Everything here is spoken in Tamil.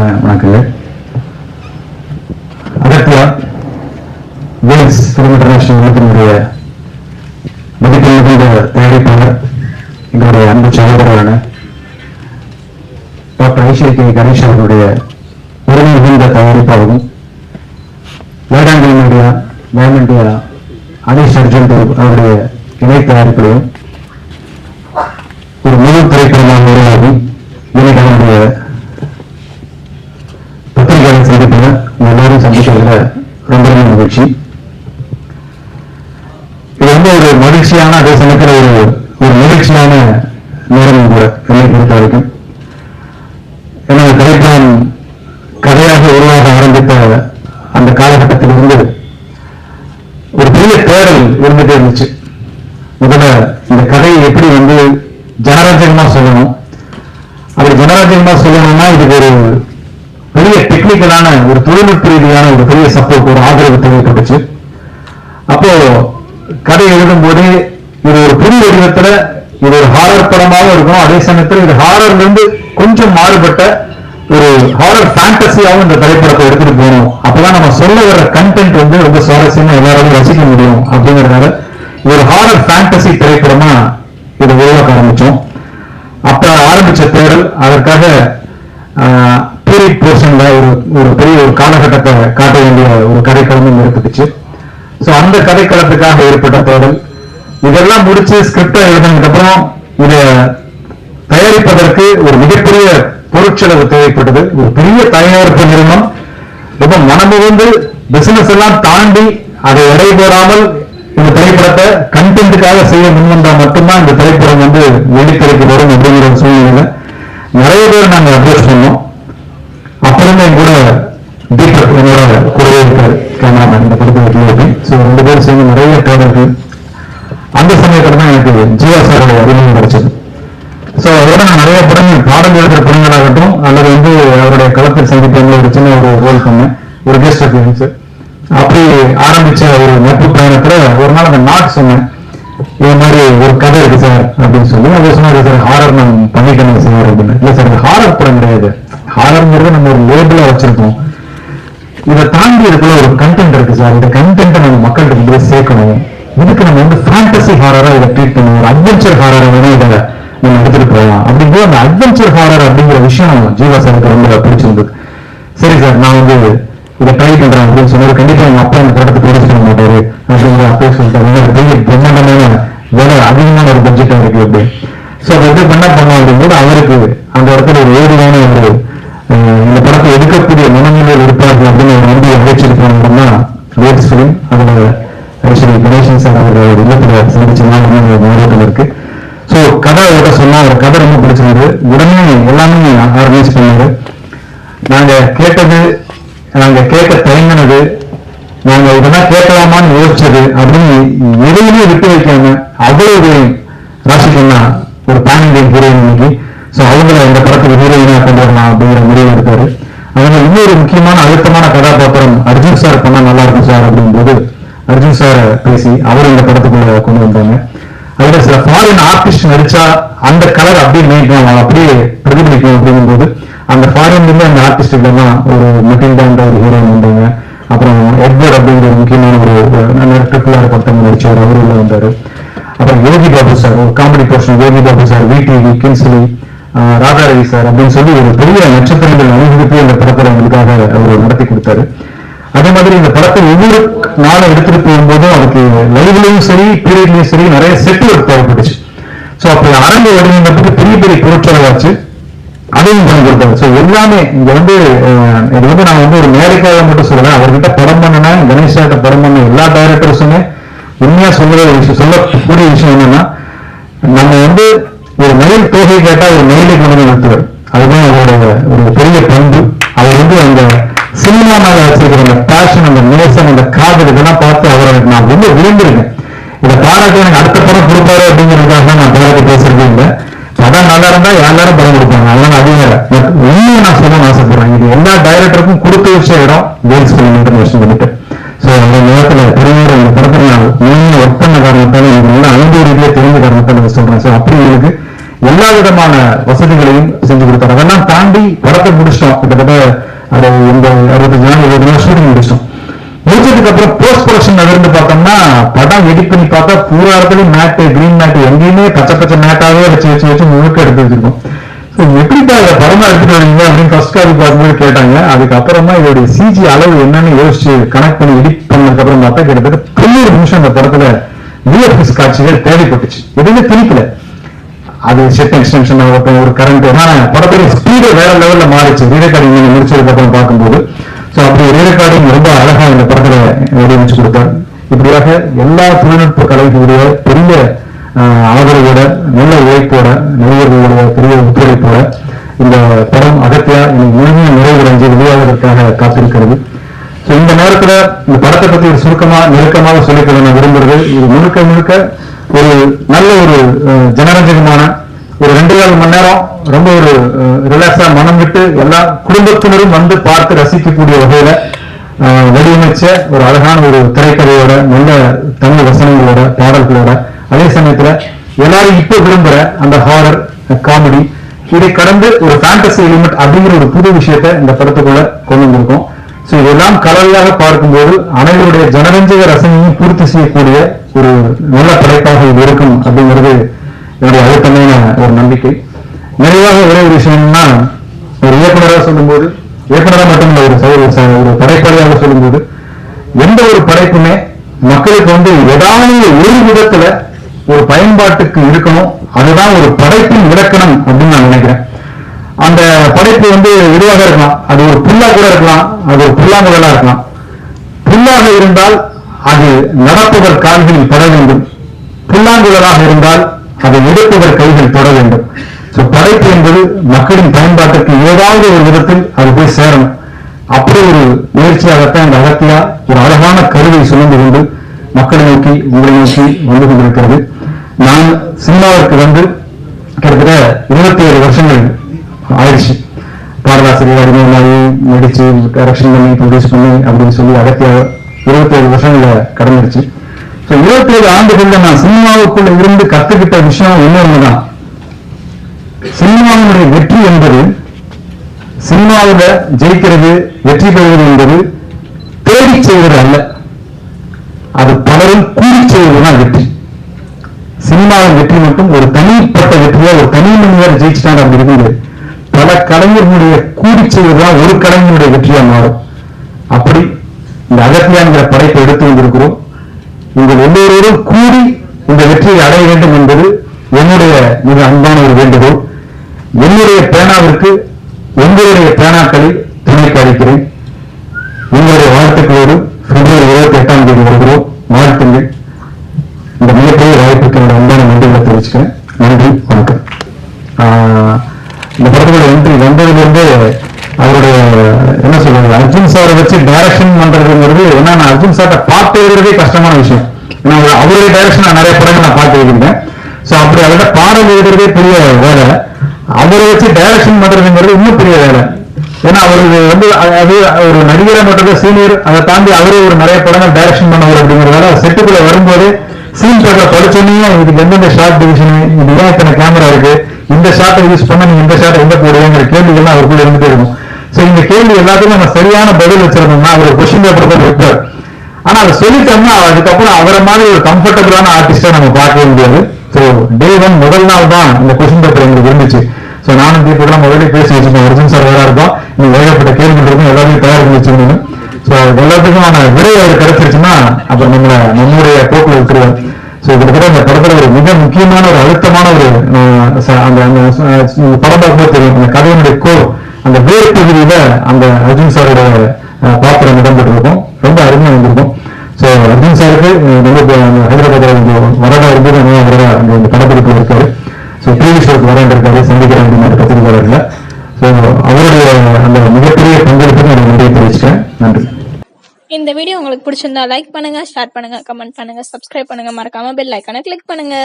வணக்கங்கள் அகத்தியா வேல்ஸ் ஃபிலிம் இன்டர்நேஷனல் நிறுவனத்தினுடைய மதிப்பு மிகுந்த தயாரிப்பாளர் எங்களுடைய அன்பு சகோதரரான டாக்டர் ஐஸ்வரி கே. கணேஷ் அவர்களுடைய உரிமை மிகுந்த தயாரிப்பாகவும் வேடாங்கல் மீடியா மேம் இந்தியா அனீஷ் அர்ஜுன் அவருடைய இணை தயாரிப்பிலையும் ஒரு முழு திரைப்படமாக உருவாகி இன்னைக்கு நம்முடைய பத்திரிகையாளர் சந்திப்பில் உங்க எல்லாரும் சந்திக்கிறதுல ரொம்ப ரொம்ப மகிழ்ச்சி. இது வந்து ஒரு மகிழ்ச்சியான அதே சமயத்தில் ஒரு ஒரு மகிழ்ச்சியான நேரமும் கூட என்னை பொறுத்த வரைக்கும். ஏன்னா கதைத்தான் கதையாக உருவாக ஆரம்பித்த அந்த காலகட்டத்திலிருந்து ஒரு பெரிய தேடல் இருந்துகிட்டே இருந்துச்சு. முதல்ல இந்த கதையை எப்படி வந்து ஜனராஜகமாக சொல்லணும்? அப்படி ஜனராஜகமாக சொல்லணும்னா இதுக்கு ஒரு பெரிய டெக்னிக்கலான ஒரு தொழில்நுட்ப ரீதியான ஒரு பெரிய சப்போர்ட் ஒரு ஆதரவு தேவைப்பட்டுச்சு. அப்போ கதை எழுதும் போது இது ஒரு புது வடிவத்துல இது ஒரு ஹாரர் படமாக இருக்கும் அதே சமயத்தில் இது ஹாரர்ல இருந்து கொஞ்சம் மாறுபட்ட ஒரு ஹாரர் ஃபேண்டசியாவும் இந்த திரைப்படத்தை எடுத்துட்டு போகணும். அப்பதான் நம்ம சொல்ல வர கண்டென்ட் வந்து ரொம்ப சுவாரஸ்யமா எல்லாராலும் ரசிக்க முடியும் அப்படிங்கறதுனால ஒரு ஹாரர் ஃபேண்டசி திரைப்படமா இதை உருவாக்க ஆரம்பிச்சோம். அப்ப ஆரம்பிச்ச தேடல் அதற்காக பீரியட் போர்ஷன்ல ஒரு ஒரு பெரிய ஒரு காலகட்டத்தை காட்ட வேண்டிய ஒரு கதைக்களமும் இருந்துச்சு. ஸோ அந்த கதைக்களத்துக்காக ஏற்பட்ட தேடல். இதெல்லாம் முடிச்சு ஸ்கிரிப்டை எழுதினதுக்கப்புறம் அப்புறம் தயாரிப்பதற்கு ஒரு மிகப்பெரிய பொருட்செலவு தேவைப்பட்டது. ஒரு பெரிய தயாரிப்பு நிறுவனம். ரொம்ப மனமுகந்து பிசினஸ் எல்லாம் தாண்டி அதை எடை போடாமல் இந்த திரைப்படத்தை கண்டென்ட்டுக்காக செய்ய முன்வந்தா மட்டும்தான் இந்த திரைப்படம் வந்து வெளித்திரைக்கு வரும் அப்படிங்கிற சூழ்நிலையில் சூழ்நிலையில நிறைய பேர் நாங்க அட்வைஸ் பண்ணோம். அப்புறமே என் கூட தீபக் என்னோட கூடவே இருக்காரு. கேமராமேன் இந்த படத்தில் வைக்க ஸோ ரெண்டு பேரும் சேர்ந்து நிறைய தேடல்கள் அந்த சமயத்தில் தான் எனக்கு ஜீவா சாரோட அறிமுகம் கிடைச்சது. ஸோ அதோட நான் நிறைய படங்கள் பாடல் எழுதுகிற படங்களாகட்டும் அல்லது வந்து அவருடைய களத்தில் சந்திப்பதில் ஒரு சின்ன ஒரு ரோல் பண்ணேன். ஒரு கெஸ்ட் அப்பியன்ஸ் அப்படி ஆரம்பிச்ச ஒரு நட்பு பயணத்தில் ஒரு நாள் அந்த நாட் சொன்னேன் இது மாதிரி ஒரு கதை இருக்கு சார் அப்படின்னு சொல்லி. அது சொன்னாரு சார் ஹாரர் நான் பண்ணிக்கணும் சார் அப்படின்னு. இல்லை சார் ஹாரர் படம் சார்ங்கிறத நம்ம ஒரு லேபிளா வச்சிருக்கோம். இதை தாண்டி இதுக்குள்ள ஒரு கண்டென்ட் இருக்கு சார். இந்த கண்டென்ட்டை நம்ம மக்கள்கிட்ட கொண்டு போய் சேர்க்கணும். இதுக்கு நம்ம வந்து ஃபேண்டசி ஹாரரா இதை ட்ரீட் பண்ணணும். ஒரு அட்வென்ச்சர் ஹாரரை வந்து இதை நம்ம எடுத்துட்டு போகலாம். அப்படிங்கிற அந்த அட்வென்ச்சர் ஹாரர் அப்படிங்கிற விஷயம் ஜீவா சாருக்கு ரொம்ப பிடிச்சிருந்தது. சரி சார் நான் வந்து இதை ட்ரை பண்றேன் அப்படின்னு சொன்னாரு. கண்டிப்பா எங்க அப்பா இந்த படத்தை ப்ரொடியூஸ் பண்ண மாட்டாரு. அப்படிங்கிற அப்போ சொல்லிட்டாரு பெரிய பிரம்மாண்டமான வேலை அதிகமான ஒரு பட்ஜெட்டா இருக்கு அப்படி சோ அதை எப்படி பண்ண பண்ணோம் அப்படிங்கும்போது அவருக்கு அந்த இடத்துல ஒரு ஏதுவான ஒரு இந்த படத்தை எடுக்கக்கூடிய மனநிலையில் இருப்பார்கள் அப்படின்னு நம்பி அழைச்சிருப்பாங்க அப்படின்னா ஃபிலிம் அதுல கணேசன் சார் அவரோட ஒரு இல்லத்துல சந்திச்ச ஒரு இருக்கு. ஸோ கதை அவர்கிட்ட சொன்னா அவர் கதை ரொம்ப பிடிச்சிருந்தது உடனே எல்லாமே ஆர்கனைஸ் பண்ணாரு. நாங்க கேட்டது நாங்க கேட்க தயங்கினது நாங்க இதெல்லாம் கேட்கலாமான்னு யோசிச்சது அப்படின்னு எதையுமே விட்டு வைக்காம அவ்வளவு ராசிகண்ணா ஒரு பேன் இண்டியன் ஹீரோயின் இன்னைக்கு ஸோ அவங்கள இந்த படத்துக்கு ஹீரோயினா கொண்டு வரலாம் அப்படிங்கிற முடிவு எடுத்தாரு அவங்க இன்னொரு முக்கியமான அழுத்தமான கதாபாத்திரம் அர்ஜுன் சார் பண்ணா நல்லா இருக்கும் சார் அப்படிங்கும்போது அர்ஜுன் சார் பேசி அவர் இந்த படத்துக்குள்ள கொண்டு வந்தாங்க அதுல சில ஃபாரின் ஆர்டிஸ்ட் நடிச்சா அந்த கலர் அப்படியே அப்படியே பிரதிபலிக்கும் அப்படிங்கும்போது அந்த ஃபாரின்ல இருந்து அந்த ஆர்டிஸ்ட் எல்லாம் ஒரு மட்டில்டான்ற ஒரு ஹீரோயின் வந்தாங்க அப்புறம் எட்வர்ட் அப்படிங்கிற ஒரு முக்கியமான ஒரு ட்ரிபிள் படத்தை பட்டம் நடிச்சவர் அவரு உள்ள வந்தாரு. அப்புறம் யோகி பாபு சார் ஒரு comedy portion Yogi Babu sir VTV Kingsley Radha Ravi sir அப்படின்னு சொல்லி ஒரு பெரிய நட்சத்திரங்கள் அணிவகுப்பு இந்த படத்தில் அவங்களுக்காக அவர் நடத்தி கொடுத்தாரு. அதே மாதிரி இந்த படத்தை ஒவ்வொரு நாளும் எடுத்துட்டு போகும்போதும் அதுக்கு லைவ்லையும் சரி பீரியட்லையும் சரி நிறைய செட் ஒர்க் தேவைப்பட்டுச்சு. ஸோ அப்படி ஆரம்ப வடிவமைப்புக்கு பெரிய பெரிய பொருட்செலவாச்சு அதையும் பண்ணி கொடுத்தாரு ஸோ எல்லாமே இங்க வந்து இது வந்து நான் வந்து ஒரு மேடைக்காக மட்டும் சொல்றேன் அவர்கிட்ட படம் பண்ணனா கணேஷாட்ட படம் பண்ண எல்லா டைரக்டர்ஸுமே உண்மையா சொல்ற விஷயம் சொல்லக்கூடிய விஷயம் என்னன்னா நம்ம வந்து ஒரு மயில் தொகை கேட்டா ஒரு நான் ரொம்ப இதை பாராட்டி எனக்கு அடுத்த படம் கொடுப்பாரு அப்படிங்கிறதுக்காக தான் நான் பாராட்டி பேசுறதே இல்லை. படம் நல்லா இருந்தா எல்லாரும் படம் கொடுப்பாங்க. அதனால அதிகம் இல்லை. பட் உண்மையை நான் சொல்ல ஆசைப்படுறேன். இது எல்லா டைரக்டருக்கும் கொடுத்து வச்ச இடம். கேர்ள்ஸ் ஃபிலிம் இன்டர்நேஷனல் சொல்லிட்டு ஸோ அந்த நேரத்தில் பெரியவர் இந்த படத்தில் நான் உண்மையை ஒர்க் பண்ண காரணத்தால் எனக்கு நல்ல அனுபவ ரீதியாக தெரிஞ்ச காரணத்தால இதை சொல்றேன். ஸோ அப்படி எனக்கு எல்லா விதமான வசதிகளையும் செஞ்சு கொடுத்தாரு. அதெல்லாம் தாண்டி படத்தை முடிச்சிட்டோம். கிட்டத்தட்ட அது இந்த அறுபத்தஞ்சு நாள் இருபது நாள் ஷூட்டிங் முடிச்சிட்டோம். முடிச்சதுக்கு அப்புறம் ப்ரொடக்ஷன் நகர்ந்து பார்த்தோம்னா படம் எடிட் பண்ணி பார்த்தா பூரா இடத்துலயும் மேட்டு கிரீன் மேட்டு எங்கேயுமே பச்சை பச்சை மேட்டாவே வச்சு வச்சு வச்சு முழுக்க எடுத்து வச்சிருக்கோம். ஸோ எப்படிப்பா இதை படமா எடுத்துட்டு வரீங்க அப்படின்னு ஃபர்ஸ்ட் காப்பி பார்க்கும்போது கேட்டாங்க. அதுக்கப்புறமா இதோடைய சிஜி அளவு என்னன்னு யோசிச்சு கனெக்ட் பண்ணி எடிட் பண்ணதுக்கு அப்புறம் பார்த்தா கிட்டத்தட்ட தொண்ணூறு நிமிஷம் அந்த படத்துல விஎஃப்எஸ் காட்சிகள் தேவைப்பட்டுச்சு. எதுவுமே திணிக்கல அது செட் எக்ஸ்டென்ஷன் ஆகட்டும் ஒரு கரண்ட் படத்துல ஸ்பீடு வேற லெவல்ல மாறிச்சு ரீரெக்கார்டிங் நீங்க முடிச்சதுக்கு அப்புறம் பார்க்கும்போது. ஸோ அப்படி ரீரெக்கார்டிங் ரொம்ப அழகா இந்த படத்தில் வடிவமைச்சு கொடுத்தார் இப்படியாக எல்லா தொழில்நுட்ப கலைகளுடைய பெரிய ஆதரவோட நல்ல உழைப்போட நடிகர்களுடைய பெரிய ஒத்துழைப்போட இந்த படம் அகத்தியா இன்னைக்கு முழுமையாக நிறைவடைஞ்சு வெளியாவதற்காக காத்திருக்கிறது. ஸோ இந்த நேரத்தில் இந்த படத்தை பத்தி ஒரு சுருக்கமா நெருக்கமாக சொல்லிக்கொள்ள நான் விரும்புகிறது இது முழுக்க முழுக்க ஒரு நல்ல ஒரு ஜனரஞ்சகமான ஒரு ரெண்டு நாள் மணி நேரம் ரொம்ப ஒரு ரிலாக்ஸா மனம் விட்டு எல்லா குடும்பத்தினரும் வந்து பார்த்து ரசிக்கக்கூடிய வகையில வடிவமைச்ச ஒரு அழகான ஒரு திரைக்கதையோட நல்ல தமிழ் வசனங்களோட பாடல்களோட அதே சமயத்துல எல்லாரும் இப்போ விரும்புற அந்த ஹாரர் காமெடி இதை கடந்து ஒரு ஃபேண்டசி எலிமெண்ட் அப்படிங்கிற ஒரு புது விஷயத்தை இந்த படத்துக்குள்ள கொண்டு வந்திருக்கோம். ஸோ இதெல்லாம் கலவையாக பார்க்கும்போது அனைவருடைய ஜனரஞ்சக ரசனையும் பூர்த்தி செய்யக்கூடிய ஒரு நல்ல படைப்பாக இது இருக்கும் அப்படிங்கிறது என்னுடைய அழுத்தமான ஒரு நம்பிக்கை. நிறைவாக ஒரே ஒரு விஷயம்னா ஒரு இயக்குநராக சொல்லும்போது இயக்குனராக மட்டும் ஒரு ஒரு ச- ஒரு படைப்பாளியாக சொல்லும்போது எந்த ஒரு படைப்புமே மக்களுக்கு வந்து ஏதாவது ஒரு விதத்துல ஒரு பயன்பாட்டுக்கு இருக்கணும் அதுதான் ஒரு படைப்பின் இலக்கணம் அப்படின்னு நான் நினைக்கிறேன். அந்த படைப்பு வந்து எதுவாக இருக்கலாம் அது ஒரு புல்லா கூட இருக்கலாம் அது ஒரு புல்லாங்குழலா இருக்கலாம். புல்லாக இருந்தால் அது நடப்பவர் கால்களில் பட வேண்டும். புல்லாங்குழலாக இருந்தால் அதை எடுப்பவர் கைகள் தொட வேண்டும். படைப்பு என்பது மக்களின் பயன்பாட்டுக்கு ஏதாவது ஒரு விதத்தில் அது போய் சேரணும். அப்படி ஒரு முயற்சியாகத்தான் இந்த அகத்தியா ஒரு அழகான கருவை சுமந்து கொண்டு மக்களை நோக்கி உங்களை நோக்கி வந்து கொண்டிருக்கிறது. நான் சினிமாவிற்கு வந்து கிட்டத்தட்ட இருபத்தி ஏழு வருஷங்கள் ஆயிடுச்சு. பாடலாசிரியர் அடிமையாகி நடிச்சு கரெக்ஷன் பண்ணி ப்ரொடியூஸ் பண்ணி அப்படின்னு சொல்லி அகத்தியாக இருபத்தி ஏழு வருஷங்களை கடந்துருச்சு. இருபத்தேழு இருபத்தி ஏழு ஆண்டுகள்ல நான் சினிமாவுக்குள்ள இருந்து கத்துக்கிட்ட விஷயம் என்னன்னுதான் சினிமாவினுடைய வெற்றி என்பது சினிமாவுல ஜெயிக்கிறது வெற்றி பெறுவது என்பது தேடி செய்வது அல்ல. அது பலரும் கூடி செய்வதுதான் வெற்றி. சினிமாவின் வெற்றி மட்டும் ஒரு தனிப்பட்ட வெற்றியா ஒரு தனி மனிதர் ஜெயிச்சிட்டாங்க அப்படி பல கலைஞர்களுடைய கூடி செய்வதுதான் ஒரு கலைஞருடைய வெற்றியா மாறும். அப்படி இந்த அகத்தியாங்கிற படைப்பை எடுத்து வந்திருக்கிறோம். உங்கள் கூடி இந்த வெற்றியை அடைய வேண்டும் என்பது என்னுடைய மிக அன்பான ஒரு வேண்டுகோள். என்னுடைய பேனாவிற்கு உங்களுடைய பேனாக்களை துணைக்கு அளிக்கிறேன். உங்களுடைய வாழ்த்துக்களோடு பிப்ரவரி இருபத்தி எட்டாம் தேதி வருகிறோம். வாழ்த்துங்கள். இந்த மிகப்பெரிய வாய்ப்புக்கு என்னோட அன்பான நன்றிகளை தெரிவிச்சுக்கிறேன். நன்றி வணக்கம். ஆஹ் இந்த படத்தோட என்ட்ரி வந்ததுலேருந்து அவருடைய என்ன சொல்றது அர்ஜுன் சாரை வச்சு டைரக்ஷன் பண்றதுங்கிறது என்னன்னா நான் அர்ஜுன் சார்ட்ட பார்த்து எழுதுறதே கஷ்டமான விஷயம். நான் அவருடைய டைரக்ஷன் நான் நிறைய படங்கள் நான் பார்த்து ஸோ அப்படி அவரோட பாடல் எழுதுறதே பெரிய வேலை. அவரை வச்சு டைரக்ஷன் பண்றதுங்கிறது இன்னும் பெரிய வேலை. ஏன்னா அவருக்கு வந்து அது ஒரு நடிகரை மட்டும் சீனியர் அதை தாண்டி அவரே ஒரு நிறைய படங்கள் டைரக்ஷன் பண்ணவர் அப்படிங்கிறதால செட்டுக்குள்ள வரும்போது சீன் பேப்பர் படிச்சோன்னே இதுக்கு எந்தெந்த ஷார்ட் டிவிஷன் இது ஏன் இத்தனை கேமரா இருக்கு இந்த ஷார்ட்டை யூஸ் பண்ண நீங்க இந்த ஷார்ட்டை எங்க போடுவீங்கிற கேள்விகள்லாம் அவருக்குள்ள இருந்துட்டே இருக்கும். ஸோ இந்த கேள்வி எல்லாத்துக்கும் நம்ம சரியான பதில் வச்சிருந்தோம்னா அவர் கொஸ்டின் பேப்பர் தான் வைப்பார் ஆனா அதை சொல்லிட்டோம்னா அதுக்கப்புறம் அவரை மாதிரி ஒரு கம்ஃபர்டபுளான ஆர்டிஸ்டா நம்ம பார்க்கவே முடியாது. ஸோ டே ஒன் முதல் நாள் தான் இந்த கொஸ்டின் பேப்பர் எங்களுக்கு இருந்துச்சு. ஸோ நானும் தீபக்கெல்லாம் முதல்ல பேசி வச்சிருந்தோம் அர்ஜுன் சார் வேற இருக்கும் நீங்க ஏகப்பட்ட கேள்வி இருக்கும் எல்லாத்தையும் தயார் பண்ணி வச்சிருந்தீங்க ஸோ எல்லாத்துக்குமான விடை அவர் கிடைச்சிருச்சுன்னா அப்புறம் நம்மளை நம்முடைய போக்குல விட்டுருவோம் ஸோ கிட்டத்தட்ட இந்த படத்துல ஒரு மிக முக்கியமான ஒரு அழுத்தமான ஒரு ச- அந்த அந்த படம் பார்க்கும்போது தெரியும். அந்த கதையினுடைய கோ அந்த வேறு பகுதியில அந்த அர்ஜுன் சாரோட பாத்திரம் இடம்பெற்றிருக்கும் ரொம்ப அருமையாக வந்திருக்கும். ஸோ அர்ஜுன் சாருக்கு அஹ், ரொம்ப இப்ப அந்த ஹைதராபாத்ல இங்க வரதா இருந்தது நல்லா வரதா அந்த இந்த படப்பிடிப்பு இருக்காரு. ஸோ டிவி ஷோக்கு வரேன் இருக்காரு சந்திக்கிறேன் அப்படின்னு பத்திரிகையாளர்ல ஸோ அவருடைய அந்த மிகப்பெரிய பங்களிப்புக்கு நான் நன்றியை தெரிவிச்சிட்டேன் நன்றி. இந்த வீடியோ உங்களுக்கு பிடிச்சிருந்தா லைக் பண்ணுங்க ஷேர் பண்ணுங்க கமெண்ட் பண்ணுங்க சப்ஸ்கிரைப் பண்ணுங்க. மறக்காம பெல் ஐக்கானை கிளிக் பண்ணுங்க.